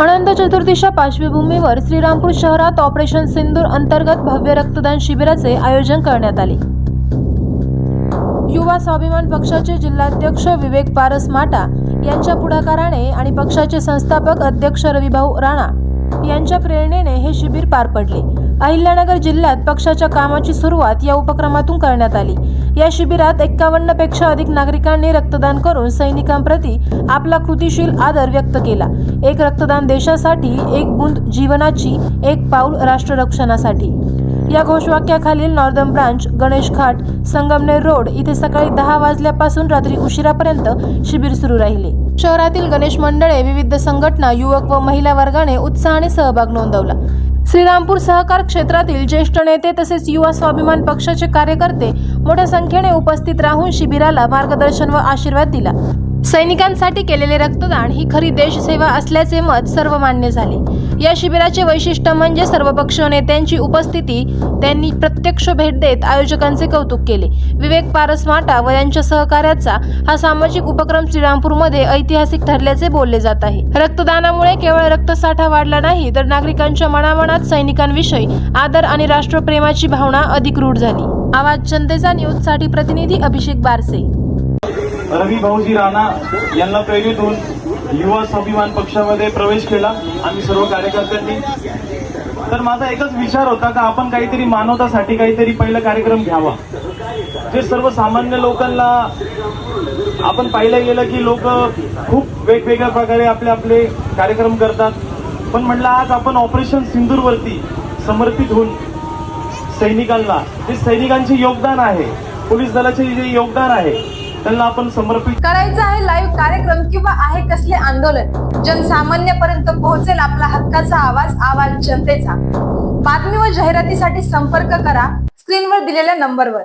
अनंत चतुर्दीच्या पार्श्वभूमीवर श्रीरामपूर शहरात ऑपरेशन सिंदूर अंतर्गत भव्य रक्तदान शिबिराचे आयोजन करण्यात आले. युवा स्वाभिमान पक्षाचे जिल्हाध्यक्ष विवेक पारस माटा यांच्या पुढाकाराने आणि पक्षाचे संस्थापक अध्यक्ष रविभाऊ राणा यांच्या प्रेरणेने हे शिबिर पार पडले. अहिल्यानगर जिल्ह्यात पक्षाच्या कामाची सुरुवात या उपक्रमातून करण्यात आली. या शिबिरात एक्कावन्नपेक्षा अधिक नागरिकांनी रक्तदान करून सैनिकांप्रती आपला कृतिशील आदर व्यक्त केला. एक रक्तदान देशासाठी एक बूंद जीवनाची एक पाऊल राष्ट्ररक्षणासाठी. या घोषवाक्याखालील northern branch Ganesh Ghat Sangamner road इथे सकाळी दहा वाजल्यापासून रात्री उशिरापर्यंत शिबिर सुरू राहिले. शहरातील गणेश मंडळे विविध संघटना युवक व महिला वर्गाने उत्साहाने सहभाग नोंदवला. श्रीरामपूर सहकार क्षेत्रातील ज्येष्ठ नेते तसेच युवा स्वाभिमान पक्षाचे कार्यकर्ते मोठ्या संख्येने उपस्थित राहून शिबिराला मार्गदर्शन व आशीर्वाद दिला. सैनिकांसाठी केलेले रक्तदान ही खरी देशसेवा असल्याचे मत सर्व मान्य झाले. या शिबिराचे वैशिष्ट्य म्हणजे सर्व पक्ष नेत्यांची उपस्थिती त्यांनी प्रत्यक्ष भेट देत आयोजकांचे कौतुक केले. विवेक पारसमाटा व यांच्या सहकार्याचा हा सामाजिक उपक्रम श्रीरामपूरमध्ये ऐतिहासिक ठरल्याचे बोलले जात आहे. रक्तदानामुळे केवळ रक्तसाठा वाढला नाही तर नागरिकांच्या मनामनात सैनिकांविषयी आदर आणि राष्ट्रप्रेमाची भावना अधिक रूढ झाली. आवाज जनतेचा न्यूजसाठी प्रतिनिधी अभिषेक बारसे. रवी भाऊजी राणा यांना प्रेरित होऊन युवा स्वाभिमान पक्षामध्ये प्रवेश केला. आम्ही सर्व कार्यकर्त्यांनी. तर माझा एकच विचार होता का आपण काहीतरी मानवतासाठी काहीतरी पहिला कार्यक्रम घ्यावा. जे सर्वसामान्य लोकांना आपण पाहिलं गेलं की लोक खूप वेगवेगळ्या प्रकारे आपले आपले कार्यक्रम करतात. पण म्हटलं आज आपण ऑपरेशन सिंदूरवरती समर्पित होऊन सैनिकांना जे सैनिकांचे योगदान आहे पोलीस दलाचे जे योगदान आहे त्यांना आपण समर्पित करायचं आहे लाईव्ह कार्यक्रम किंवा आहे कसले आंदोलन जनसामान्यपर्यंत पोहोचेल आपला हक्काचा आवाज आवाज जनतेचा. बातमी व जाहिरातीसाठी संपर्क करा स्क्रीनवर दिलेल्या नंबरवर